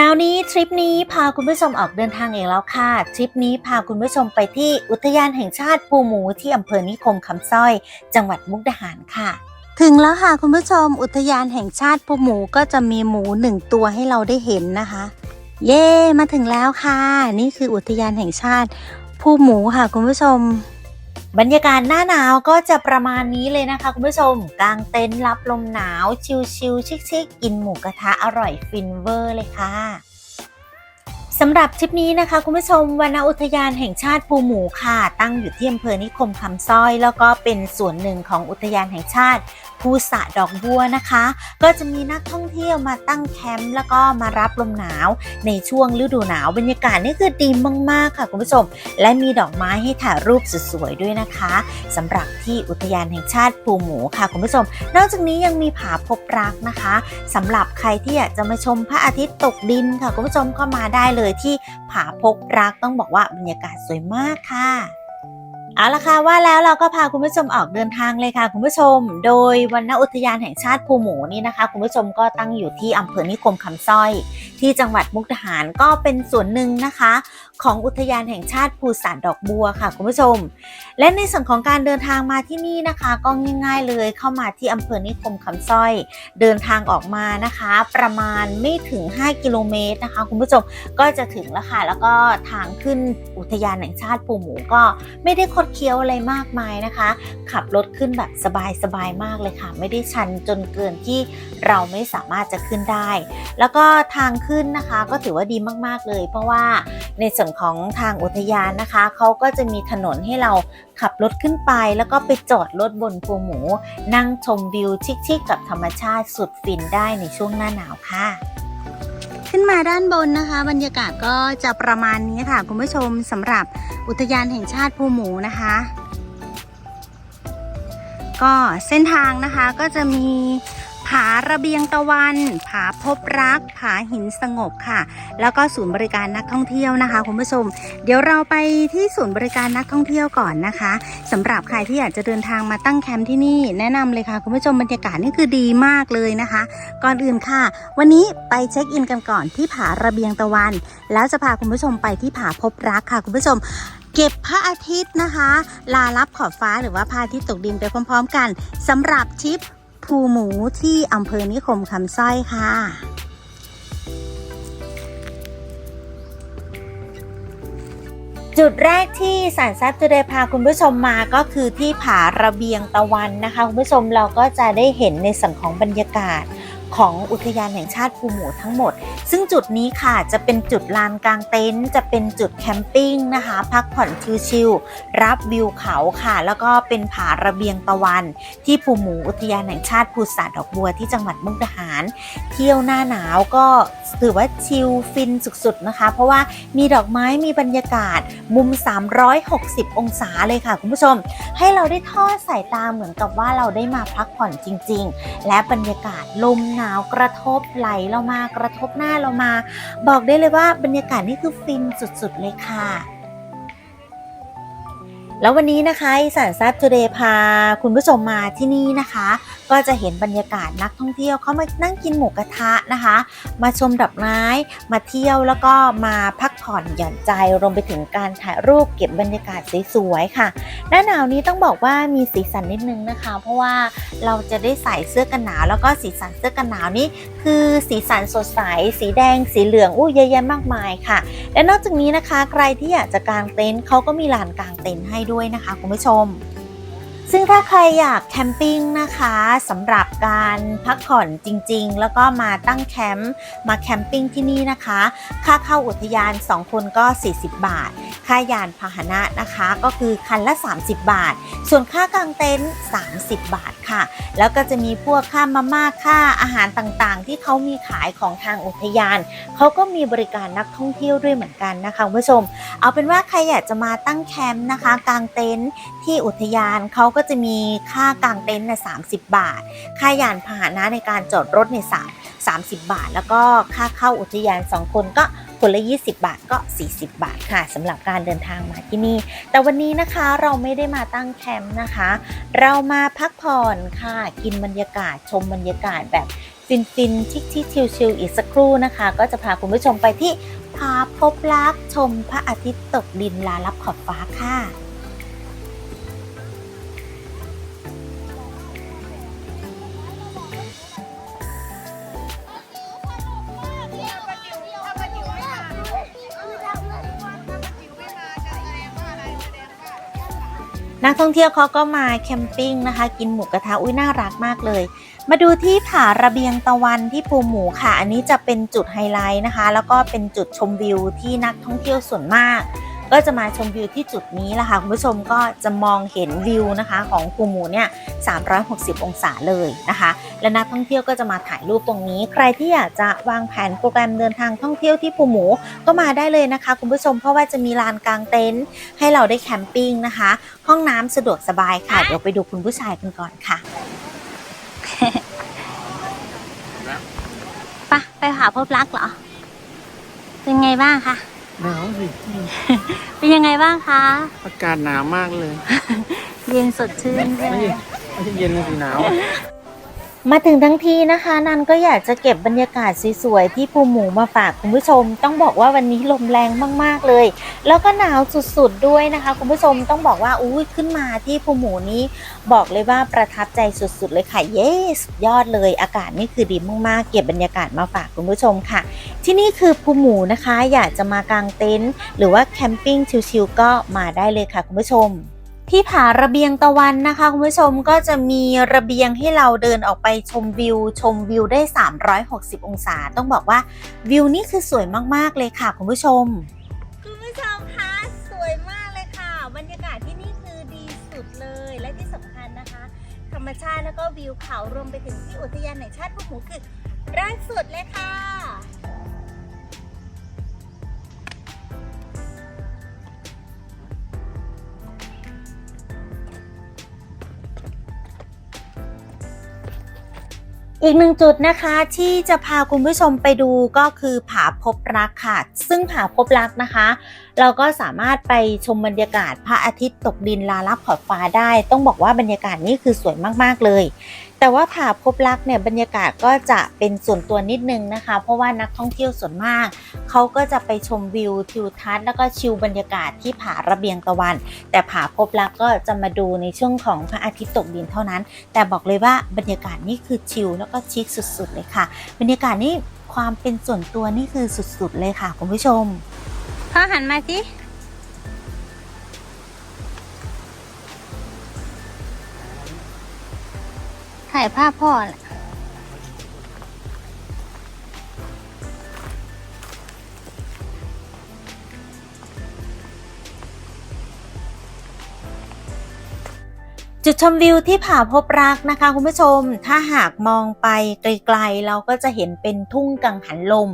นาวนี้ทริปนี้พาคุณผู้ชมออกเดินทางเองแล้วค่ะ ทริปนี้พาคุณผู้ชมไปที่อุทยานแห่งชาติปูหมูที่อำเภอนิคมคำสร้อย จังหวัดมุกดาหารค่ะ ถึงแล้วค่ะคุณผู้ชมอุทยานแห่งชาติปูหมูก็จะมีหมูหนึ่งตัวให้เราได้เห็นนะคะ เย้มาถึงแล้วค่ะ นี่คืออุทยานแห่งชาติภูหมูค่ะคุณผู้ชม บรรยากาศหน้าหนาวก็จะประมาณนี้เลยนะคะคุณผู้ชม กางเต็นท์รับลมหนาว ชิลๆชิคๆกินหมูกระทะอร่อยฟินเวอร์เลยค่ะ สำหรับทริปนี้นะคะ คุณผู้ชมวนอุทยานแห่งชาติภูหมูค่ะ ตั้งอยู่ที่อำเภอนิคมคำสร้อย แล้วก็เป็นส่วนหนึ่งของอุทยานแห่งชาติภูสะดอกบัวนะคะ ก็จะมีนักท่องเที่ยวมาตั้งแคมป์แล้วก็มารับลมหนาว ในช่วงฤดูหนาวบรรยากาศนี่คือดีมากๆค่ะคุณผู้ชม และมีดอกไม้ให้ถ่ายรูปสวยๆด้วยนะคะสำหรับที่อุทยานแห่งชาติภูหมูค่ะคุณผู้ชม นอกจากนี้ยังมีผาพบรักนะคะสำหรับใครที่อยากจะมาชมพระอาทิตย์ตกดินค่ะคุณผู้ชมก็มาได้เลยที่ผาพบรักต้องบอกว่าบรรยากาศสวยมากค่ะ เอาละค่ะว่าแล้วเราก็พาคุณผู้ชมออกเดินทางเลยค่ะ คุณผู้ชม โดยวันณอุทยานแห่งชาติภูหมูนี่นะคะ คุณผู้ชมก็ตั้งอยู่ที่อำเภอนิคมคำสร้อย ที่จังหวัดมุกดาหารก็เป็นส่วนหนึ่งนะคะ ของอุทยานแห่งชาติภูสานดอกบัวค่ะ คุณผู้ชม และในส่วนของการเดินทางมาที่นี่นะคะ ก็ง่าย ๆเลยเข้ามาที่อำเภอนิคมคำสร้อย เดินทางออกมานะคะ ประมาณไม่ถึง 5 กิโลเมตรนะคะ คุณผู้ชมก็จะถึงแล้วค่ะแล้วก็ทางขึ้นอุทยานแห่งชาติภูหมูก็ไม่ได้คดเคี้ยวอะไรมากมายนะคะ ขับรถขึ้นแบบสบายๆมากเลยค่ะ ไม่ได้ชันจนเกินที่เราไม่สามารถจะขึ้นได้ แล้วก็ทางขึ้นนะคะก็ถือว่าดีมากๆเลย เพราะว่าในส่วนของทางอุทยานนะคะเขาก็จะมีถนนให้เราขับรถขึ้นไป แล้วก็ไปจอดรถบนภูหมู นั่งชมวิวชิคๆกับธรรมชาติสุดฟินได้ในช่วงหน้าหนาวค่ะ ขึ้นมาด้านบนนะคะ บรรยากาศก็จะประมาณนี้ค่ะ คุณผู้ชมสำหรับอุทยานแห่งชาติภูหมูนะคะ ก็เส้นทางนะคะก็จะมีผาระเบียงตะวัน ผาพบรัก ผาหินสงบค่ะ แล้วก็ศูนย์บริการนักท่องเที่ยวนะคะคุณผู้ชม เดี๋ยวเราไปที่ศูนย์บริการนักท่องเที่ยวก่อนนะคะสำหรับใครที่อยากจะเดินทางมาตั้งแคมป์ที่นี่แนะนำเลยค่ะคุณผู้ชมบรรยากาศนี่คือดีมากเลยนะคะ ก่อนอื่นค่ะ วันนี้ไปเช็คอินกันก่อนที่ผาระเบียงตะวัน แล้วจะพาคุณผู้ชมไปที่ผาพบรักค่ะคุณผู้ชมเก็บพระอาทิตย์นะคะ ลาลับขอบฟ้าหรือว่าพระอาทิตย์ตกดินไปพร้อม ๆ กันสำหรับทริปภูหมูที่อำเภอนิคมคำสร้อยค่ะ จุดแรกที่สารซับจะได้พาคุณผู้ชมมาก็คือที่ผาระเบียงตะวันนะคะ คุณผู้ชมเราก็จะได้เห็นในส่วนของบรรยากาศ ของอุทยานแห่งชาติภูหมูทั้งหมด ซึ่งจุดนี้ค่ะจะเป็นจุดลานกลางเต็นท์จะเป็นจุดแคมปิ้งนะคะ พักผ่อนชิลๆรับวิวเขาค่ะ แล้วก็เป็นผาระเบียงตะวัน ที่ภูหมูอุทยานแห่งชาติภูสาดอกบัวที่จังหวัดมุกดาหาร เที่ยวหน้าหนาวก็ถือว่าชิลฟินสุดๆนะคะ เพราะว่ามีดอกไม้มีบรรยากาศมุม 360 องศาเลยค่ะคุณผู้ชม ให้เราได้ทอดสายตาเหมือนกับว่าเราได้มาพักผ่อนจริง ๆ และบรรยากาศลมหนาวกระทบไหลเรามากระทบหน้าเรามา บอกได้เลยว่าบรรยากาศนี่คือฟินสุดๆเลยค่ะแล้ววันนี้นะคะอีสานแซบทูเดย์พาคุณผู้ชมมาที่นี่นะคะ ก็จะเห็นบรรยากาศนักท่องเที่ยวเขามานั่งกินหมูกระทะนะคะ มาชมดอกไม้มาเที่ยวแล้วก็มาพักผ่อนหย่อนใจรวมไปถึงการถ่ายรูปเก็บบรรยากาศสวยๆค่ะ หน้าหนาวนี้ต้องบอกว่ามีสีสันนิดนึงนะคะ เพราะว่าเราจะได้ใส่เสื้อกันหนาว แล้วก็สีสันเสื้อกันหนาวนี้คือสีสันสดใส สีแดง สีเหลืองอู้เยอะแยะมากมายค่ะ และนอกจากนี้นะคะ ใครที่อยากจะกางเต็นท์เขาก็มีลานกางเต็นท์ให้ด้วยนะคะคุณผู้ชม ซึ่งถ้าใครอยากแคมปิ้งนะคะสำหรับการพักผ่อนจริงๆ แล้วก็มาตั้งแคมป์มาแคมปิ้งที่นี่นะคะ ค่าเข้าอุทยาน 2 คนก็ 40 บาท ค่ายานพาหนะนะคะ ก็คือคันละ 30 บาท ส่วนค่ากางเต็นท์30 บาทค่ะ แล้วก็จะมีพวกค่ามาม่าค่าอาหารต่างๆ ที่เขามีขายของทางอุทยาน เขาก็มีบริการนักท่องเที่ยวด้วยเหมือนกันนะคะคุณผู้ชม เอาเป็นว่าใครอยากจะมาตั้งแคมป์นะคะกางเต็นท์ที่อุทยานเขาก็จะมีค่ากางเต็นท์เนี่ย30บาท ค่ายานพาหนะในการจอดรถในสาม30บาท แล้วก็ค่าเข้าอุทยาน2คนก็คนละ 20 บาทก็ 40 บาทค่ะสำหรับการเดินทางมาที่นี่ แต่วันนี้นะคะเราไม่ได้มาตั้งแคมป์นะคะ เรามาพักผ่อนค่ะ กินบรรยากาศชมบรรยากาศแบบฟินฟินชิคชิชิลชิลอีกสักครู่นะคะ ก็จะพาคุณผู้ชมไปที่ผาพบรักชมพระอาทิตย์ตกดินลาลับขอบฟ้าค่ะ นักท่องเที่ยวเขาก็มาแคมปิ้งนะคะ กินหมูกระทะอุ้ยน่ารักมากเลย มาดูที่ผาระเบียงตะวันที่ภูหมูค่ะ อันนี้จะเป็นจุดไฮไลท์นะคะ แล้วก็เป็นจุดชมวิวที่นักท่องเที่ยวส่วนมาก ก็จะมาชมวิวที่จุดนี้แหละค่ะคุณผู้ชมก็จะมองเห็นวิวนะคะ ของภูหมูเนี่ย360 องศาเลยนะคะ และนักท่องเที่ยวก็จะมาถ่ายรูปตรงนี้ ใครที่อยากจะวางแผนโปรแกรมเดินทางท่องเที่ยวที่ภูหมูก็มาได้เลยนะคะ คุณผู้ชมเพราะว่าจะมีลานกลางเต็นท์ให้เราได้แคมปิ้งนะคะ ห้องน้ำสะดวกสบายค่ะเดี๋ยวไปดูคุณผู้ชายกันก่อนค่ะปะไปหาพบรักเหรอ เป็นไงบ้างคะ หนาวสิ เป็นยังไงบ้างคะ อากาศหนาวมากเลย เย็นสดชื่นใช่ไหมไม่ใช่ไม่ใช่เย็นนะสิหนาว มาถึงทั้งทีนะคะ นันก็อยากจะเก็บบรรยากาศสวยๆที่ภูหมูมาฝากคุณผู้ชม ต้องบอกว่าวันนี้ลมแรงมากๆเลย แล้วก็หนาวสุดๆด้วยนะคะ คุณผู้ชมต้องบอกว่าอุ้ยขึ้นมาที่ภูหมูนี้ บอกเลยว่าประทับใจสุดๆ เลยค่ะเย้สุดยอดเลย อากาศนี่คือดีมากๆเก็บบรรยากาศมาฝากคุณผู้ชมค่ะ ที่นี่คือภูหมูนะคะ อยากจะมากางเต็นท์หรือว่าแคมปิ้งชิลๆก็มาได้เลยค่ะคุณผู้ชม ที่ผาระเบียงตะวันนะคะคุณผู้ชมก็จะมีระเบียงให้เราเดินออกไปชมวิว ชมวิวได้ 360 องศา ต้องบอกว่าวิวนี่คือสวยมากๆเลยค่ะคุณผู้ชม คุณผู้ชมคะสวยมากเลยค่ะ บรรยากาศที่นี่คือดีสุดเลยและที่สำคัญนะคะ ธรรมชาติแล้วก็วิวเขารวมไปถึงที่อุทยานแห่งชาติพวกหมูคือแรกสุดเลยค่ะ อีกหนึ่งจุดนะคะที่จะพาคุณผู้ชมไปดูก็คือผาพบรักค่ะ ซึ่งผาพบรักนะคะ เราก็สามารถไปชมบรรยากาศพระอาทิตย์ตกดินลาลับขอบฟ้าได้ ต้องบอกว่าบรรยากาศนี้คือสวยมากๆเลย แต่ว่าผาพบรักเนี่ยบรรยากาศก็จะเป็นส่วนตัวนิดนึงนะคะ เพราะว่านักท่องเที่ยวส่วนมาก เขาก็จะไปชมวิวทิวทัศน์แล้วก็ชิลบรรยากาศที่ผาระเบียงตะวัน แต่ผาพบรักก็จะมาดูในช่วงของพระอาทิตย์ตกดินเท่านั้น แต่บอกเลยว่าบรรยากาศนี่คือชิลแล้วก็ชิคสุดๆเลยค่ะ บรรยากาศนี่ความเป็นส่วนตัวนี่คือสุดๆเลยค่ะคุณผู้ชมพ่อหันมาสิ ถ่ายภาพพ่อแหละจุดชมวิวที่ผาพบรักนะคะคุณผู้ชม ถ้าหากมองไปไกลๆ เราก็จะเห็นเป็นทุ่งกังหันลม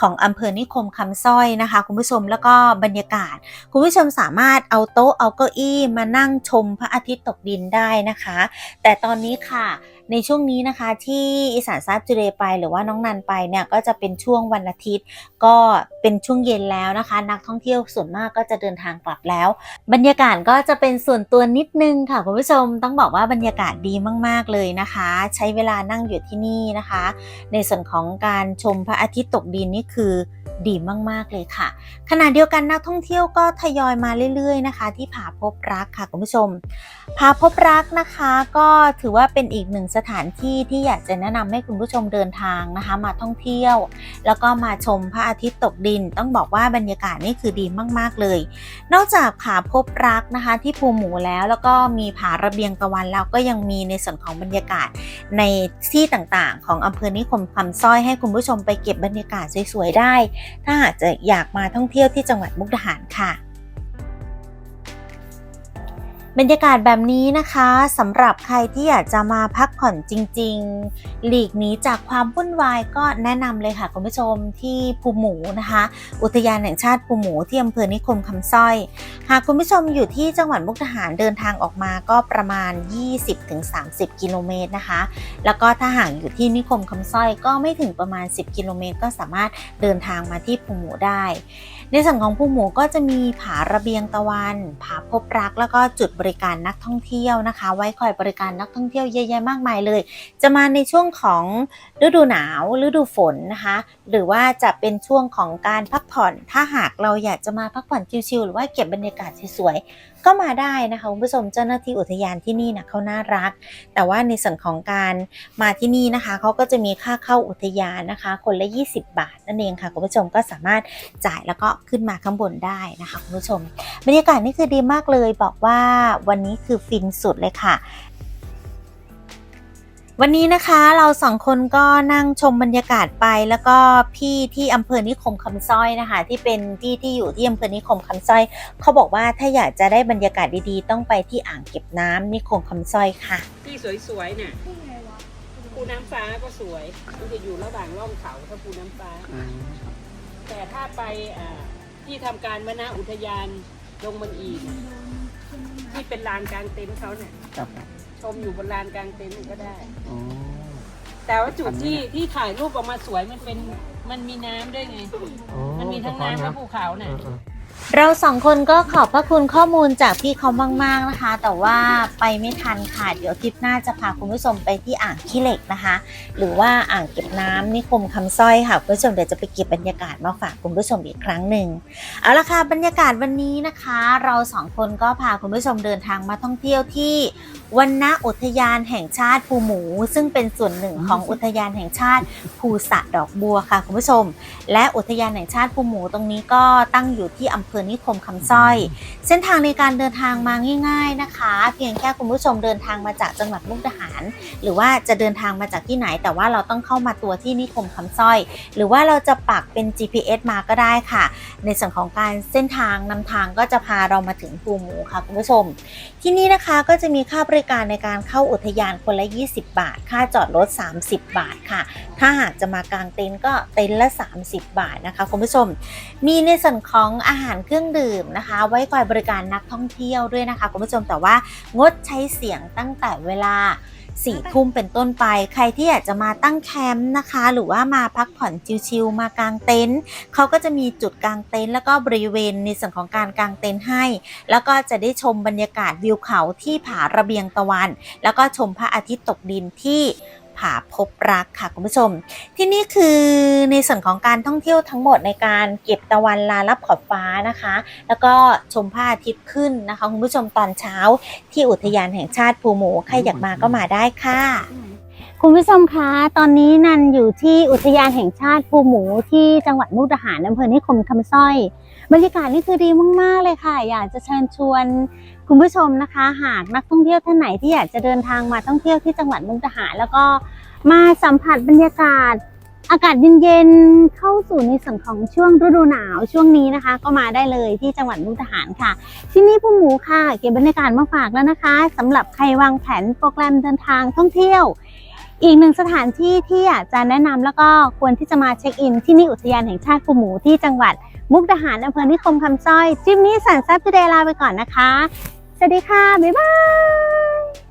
ของอำเภอนิคมคำสร้อยนะคะ คุณผู้ชมแล้วก็บรรยากาศ คุณผู้ชมสามารถเอาโต๊ะเอาเก้าอี้มานั่งชมพระอาทิตย์ตกดินได้นะคะ แต่ตอนนี้ค่ะ ในช่วงนี้นะคะที่อีสานซาบจูเรไป หรือว่าน้องนันไปเนี่ยก็จะเป็นช่วงวันอาทิตย์ ก็เป็นช่วงเย็นแล้วนะคะ นักท่องเที่ยวส่วนมากก็จะเดินทางกลับแล้ว บรรยากาศก็จะเป็นส่วนตัวนิดนึงค่ะคุณผู้ชมต้องบอกว่าบรรยากาศดีมาก ๆเลยนะคะ ใช้เวลานั่งอยู่ที่นี่นะคะ ในส่วนของการชมพระอาทิตย์ตกดินนี่คือ ดีมาก ๆ เลยค่ะ ขณะเดียวกันนักท่องเที่ยวก็ทยอยมาเรื่อย ๆ นะคะ ที่ผาพบรักค่ะคุณผู้ชม ผาพบรักนะคะ ก็ถือว่าเป็นอีกหนึ่งสถานที่ที่อยากจะแนะนำให้คุณผู้ชมเดินทางนะคะ มาท่องเที่ยว แล้วก็มาชมพระอาทิตย์ตกดิน ต้องบอกว่าบรรยากาศนี่คือดีมาก ๆ เลย นอกจากผาพบรักนะคะ ที่ภูหมูแล้วแล้วก็มีผาระเบียงตะวันแล้วก็ยังมีในส่วนของบรรยากาศในที่ต่างๆ ของอำเภอนิคมคำสร้อยให้คุณผู้ชมไปเก็บบรรยากาศสวยๆได้ถ้าหากจะอยากมาท่องเที่ยวที่จังหวัดมุกดาหารค่ะ บรรยากาศแบบนี้นะคะสำหรับใครที่อยากจะมาพักผ่อนจริง ๆ หลีกหนีจากความวุ่นวายก็แนะนำเลยค่ะคุณผู้ชมที่ภูหมูนะคะ อุทยานแห่งชาติภูหมูที่อำเภอนิคมคำสร้อย หากคุณผู้ชมอยู่ที่จังหวัดมุกดาหารเดินทางออกมาก็ประมาณ 20-30 กิโลเมตรนะคะ แล้วก็ถ้าห่ากอยู่ที่นิคมคำสร้อยก็ไม่ถึงประมาณ 10 กิโลเมตรก็สามารถเดินทางมาที่ภูหมูได้ ในส่วนของภูหมูก็จะมีผาระเบียงตะวันผาพบรัก แล้วก็จุดบริการนักท่องเที่ยวนะคะ ไว้คอยบริการนักท่องเที่ยวเยอะแยะมากมายเลย จะมาในช่วงของฤดูหนาวฤดูฝนนะคะ หรือว่าจะเป็นช่วงของการพักผ่อน ถ้าหากเราอยากจะมาพักผ่อนชิลๆหรือว่าเก็บบรรยากาศสวยๆก็มาได้นะคะคุณผู้ชมเจ้าหน้าที่อุทยานที่นี่นะเขาน่ารัก แต่ว่าในส่วนของการมาที่นี่นะคะเขาก็จะมีค่าเข้าอุทยานนะคะ คนละ 20 บาทนั่นเองค่ะคุณผู้ชมก็สามารถจ่ายแล้วก็ขึ้นมาข้างบนได้นะคะคุณผู้ชม บรรยากาศนี่คือดีมากเลย บอกว่าวันนี้คือฟินสุดเลยค่ะวันนี้นะคะเราสองคนก็นั่งชมบรรยากาศไปแล้วก็พี่ที่อำเภอนิคมคำสร้อยนะคะ ที่เป็นพี่ที่อยู่ที่อำเภอนิคมคำสร้อย เขาบอกว่าถ้าอยากจะได้บรรยากาศดีๆ ต้องไปที่อ่างเก็บน้ำนิคมคำสร้อยค่ะ ที่สวยๆเนี่ยภูน้ำฟ้าก็สวยมันจะอยู่ระหว่างร่องเขาถ้าภูน้ำฟ้า แต่ถ้าไปอ่าที่ทำการมณอุทยานลงมันอีกที่เป็นลานกลางเต็นท์เขาเนี่ยครับชมอยู่บนลานกลางเต็นท์ก็ได้อ๋อแต่ว่าจุดที่ที่ถ่ายรูปออกมาสวยมันเป็นมันมีน้ำด้วยไงอ๋อมันมีทั้งน้ำทั้งภูเขาเอเนี่ยอ เราสองคนก็ขอบพระคุณข้อมูลจากพี่เขามาก ๆนะคะ แต่ว่าไปไม่ทันค่ะเดี๋ยวทริปหน้าจะพาคุณผู้ชมไปที่อ่างขี้เหล็กนะคะ หรือว่าอ่างเก็บน้ำนิคมคำสร้อยค่ะคุณผู้ชมเดี๋ยวจะไปเก็บบรรยากาศมาฝากคุณผู้ชมอีกครั้งหนึ่งเอาละค่ะบรรยากาศวันนี้นะคะ เราสองคนก็พาคุณผู้ชมเดินทางมาท่องเที่ยวที่วันณอุทยานแห่งชาติภูหมู ซึ่งเป็นส่วนหนึ่งของอุทยานแห่งชาติภูสะดอกบัวค่ะคุณผู้ชม และอุทยานแห่งชาติภูหมูตรงนี้ก็ตั้งอยู่ที่อำเภอนิคมคำสร้อย เส้นทางในการเดินทางมาง่าย ๆนะคะ เพียงแค่คุณผู้ชมเดินทางมาจากจังหวัดมุกดาหาร หรือว่าจะเดินทางมาจากที่ไหน แต่ว่าเราต้องเข้ามาตัวที่นิคมคำสร้อย หรือว่าเราจะปักเป็น GPS มาก็ได้ค่ะ ในส่วนของการเส้นทางนำทางก็จะพาเรามาถึงภูหมูค่ะคุณผู้ชม ที่นี่นะคะก็จะมีค่าบริการในการเข้าอุทยานคนละ 20 บาท ค่าจอดรถ 30 บาทค่ะ ถ้าหากจะมากางเต็นท์ก็เต็นท์ละ 30 บาทนะคะคุณผู้ชม มีในส่วนของอาหารารเครื่องดื่มนะคะ ไว้คอยบริการนักท่องเที่ยวด้วยนะคะคุณผู้ชมแต่ว่างดใช้เสียงตั้งแต่เวลาสี่ทุ่มเป็นต้นไป ใครที่อยากจะมาตั้งแคมป์นะคะ หรือว่ามาพักผ่อนชิลๆมากางเต็นท์เขาก็จะมีจุดกางเต็นท์แล้วก็บริเวณในส่วนของการกางเต็นท์ให้ แล้วก็จะได้ชมบรรยากาศวิวเขาที่ผาระเบียงตะวัน แล้วก็ชมพระอาทิตย์ตกดินที่ ผาพบรักค่ะคุณผู้ชม ที่นี่คือในส่วนของการท่องเที่ยวทั้งหมดในการเก็บตะวันลารับขอบฟ้านะคะ แล้วก็ชมพระอาทิตย์ขึ้นนะคะคุณผู้ชมตอนเช้าที่อุทยานแห่งชาติภูหมูใครอยากมาก็มาได้ค่ะ คุณผู้ชมคะตอนนี้นันอยู่ที่อุทยานแห่งชาติภูหมูที่จังหวัดมุกดาหารอำเภอนิคมคำสร้อย บรรยากาศนี่คือดีมากๆเลยค่ะ อยากจะเชิญชวนคุณผู้ชมนะคะ หากนักท่องเที่ยวท่านไหนที่อยากจะเดินทางมาท่องเที่ยวที่จังหวัดมุกดาหาร แล้วก็มาสัมผัสบรรยากาศ อากาศเย็นๆเข้าสู่ในส่วนของช่วงฤดูหนาวช่วงนี้นะคะ ก็มาได้เลยที่จังหวัดมุกดาหารค่ะ ที่นี่ผู้หมูค่ะ เก็บบรรยากาศมาฝากแล้วนะคะสำหรับใครวางแผนโปรแกรมเดินทางท่องเที่ยว อีกหนึ่งสถานที่ที่อยากจะแนะนำแล้วก็ควรที่จะมาเช็คอิน ที่นี่อุทยานแห่งชาติภูหมูที่จังหวัด มุกดาหารอำเภอนิคมคำสร้อย จิมนี้สันแซบทูเดย์ลาไปก่อนนะคะ สวัสดีค่ะ บ๊ายบาย